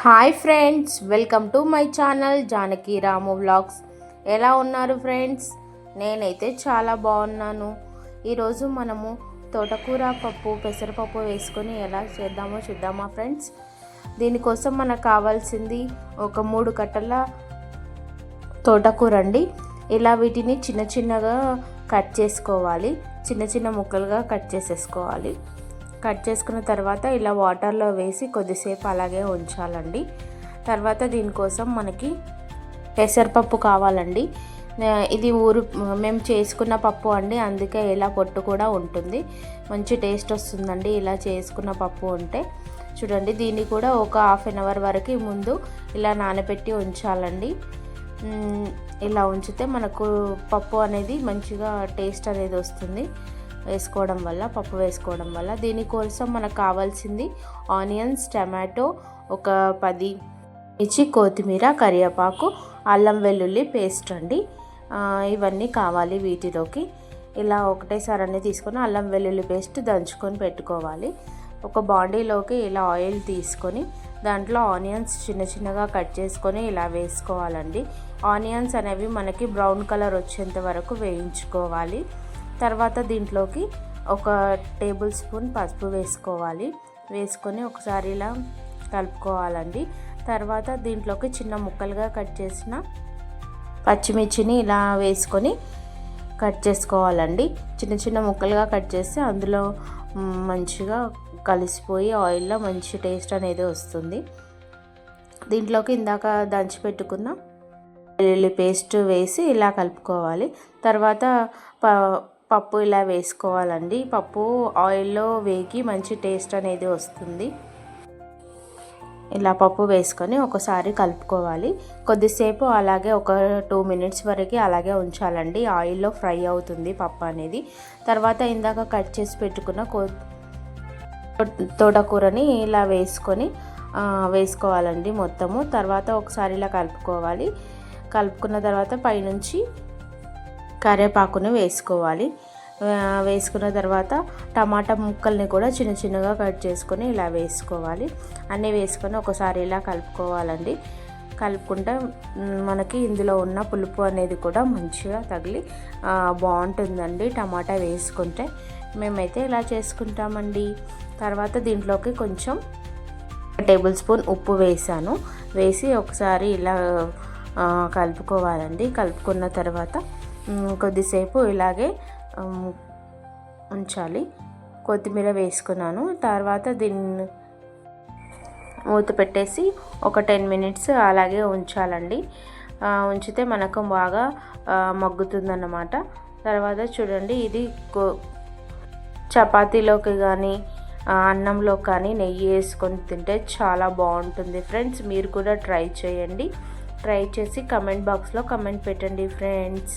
Hi friends welcome to my channel Janaki Ramu vlogs. ఎలా ఉన్నారు friends? నేనైతే చాలా బాగున్నాను. ఈరోజు మనము తోటకూర పప్పు పెసరపప్పు వేసుకొని ఎలా చేద్దామో చూద్దామా ఫ్రెండ్స్? దీనికోసం మనకు కావాల్సింది ఒక మూడు కట్టల తోటకూర అండి. ఇలా వీటిని చిన్న చిన్నగా కట్ చేసుకోవాలి. చిన్న చిన్న ముక్కలుగా కట్ చేసేసుకోవాలి. కట్ చేసుకున్న తర్వాత ఇలా వాటర్లో వేసి కొద్దిసేపు అలాగే ఉంచాలండి. తర్వాత దీనికోసం మనకి పెసరపప్పు కావాలండి. ఇది ఊరు మేము చేసుకున్న పప్పు అండి. అందుకే ఇలా పొట్టు కూడా ఉంటుంది. మంచి టేస్ట్ వస్తుందండి ఇలా చేసుకున్న పప్పు ఉంటే. చూడండి దీన్ని కూడా ఒక హాఫ్ అన్ అవర్ వరకు ముందు ఇలా నానబెట్టి ఉంచాలండి. ఇలా ఉంచితే మనకు పప్పు అనేది మంచిగా టేస్ట్ అనేది వస్తుంది. వేసుకోవడం వల్ల పప్పు వేసుకోవడం వల్ల. దీనికోసం మనకు కావాల్సింది ఆనియన్స్ టమాటో ఒక పది మిర్చి కొత్తిమీర కరివేపాకు అల్లం వెల్లుల్లి పేస్ట్ అండి. ఇవన్నీ కావాలి వీటిలోకి. ఇలా ఒకటేసారి అన్నీ తీసుకొని అల్లం వెల్లుల్లి పేస్ట్ దంచుకొని పెట్టుకోవాలి. ఒక బాండీలోకి ఇలా ఆయిల్ తీసుకొని దాంట్లో ఆనియన్స్ చిన్న చిన్నగా కట్ చేసుకొని ఇలా వేసుకోవాలండి. ఆనియన్స్ అనేవి మనకి బ్రౌన్ కలర్ వచ్చేంత వరకు వేయించుకోవాలి. తర్వాత దీంట్లోకి ఒక టేబుల్ స్పూన్ పసుపు వేసుకోవాలి. వేసుకొని ఒకసారి ఇలా కలుపుకోవాలండి. తర్వాత దీంట్లోకి చిన్న ముక్కలుగా కట్ చేసిన పచ్చిమిర్చిని ఇలా వేసుకొని కట్ చేసుకోవాలండి. చిన్న చిన్న ముక్కలుగా కట్ చేస్తే అందులో మంచిగా కలిసిపోయి ఆయిల్లో మంచి టేస్ట్ అనేది వస్తుంది. దీంట్లోకి ఇందాక దంచి పెట్టుకున్న వెల్లుల్లి పేస్ట్ వేసి ఇలా కలుపుకోవాలి. తర్వాత ప పప్పు ఇలా వేసుకోవాలండి. పప్పు ఆయిల్లో వేగి మంచి టేస్ట్ అనేది వస్తుంది. ఇలా పప్పు వేసుకొని ఒకసారి కలుపుకోవాలి. కొద్దిసేపు అలాగే ఒక టూ మినిట్స్ వరకు అలాగే ఉంచాలండి. ఆయిల్లో ఫ్రై అవుతుంది పప్పు అనేది. తర్వాత ఇందాక కట్ చేసి పెట్టుకున్న కో తోటకూరని ఇలా వేసుకొని వేసుకోవాలండి మొత్తము. తర్వాత ఒకసారి ఇలా కలుపుకోవాలి. కలుపుకున్న తర్వాత పైనుంచి కరివేపాకును వేసుకోవాలి. వేసుకున్న తర్వాత టమాటా ముక్కల్ని కూడా చిన్న చిన్నగా కట్ చేసుకొని ఇలా వేసుకోవాలి. అన్నీ వేసుకొని ఒకసారి ఇలా కలుపుకోవాలండి. కలుపుకుంటే మనకి ఇందులో ఉన్న పులుపు అనేది కూడా మంచిగా తగిలి బాగుంటుందండి టమాటా వేసుకుంటే. మేమైతే ఇలా చేసుకుంటామండి. తర్వాత దీంట్లోకి కొంచెం టేబుల్ స్పూన్ ఉప్పు వేసాను. వేసి ఒకసారి ఇలా కలుపుకోవాలండి. కలుపుకున్న తర్వాత కొద్దిసేపు ఇలాగే ఉంచాలి. కొత్తిమీర వేసుకున్నాను. తర్వాత దీన్ని మూత పెట్టేసి ఒక టెన్ మినిట్స్ అలాగే ఉంచాలండి. ఉంచితే మనకు బాగా మగ్గుతుందన్నమాట. తర్వాత చూడండి ఇది చపాతీలోకి కానీ అన్నంలో కానీ నెయ్యి వేసుకొని తింటే చాలా బాగుంటుంది ఫ్రెండ్స్. మీరు కూడా ట్రై చేయండి. ట్రై చేసి కమెంట్ బాక్స్లో కమెంట్ పెట్టండి friends.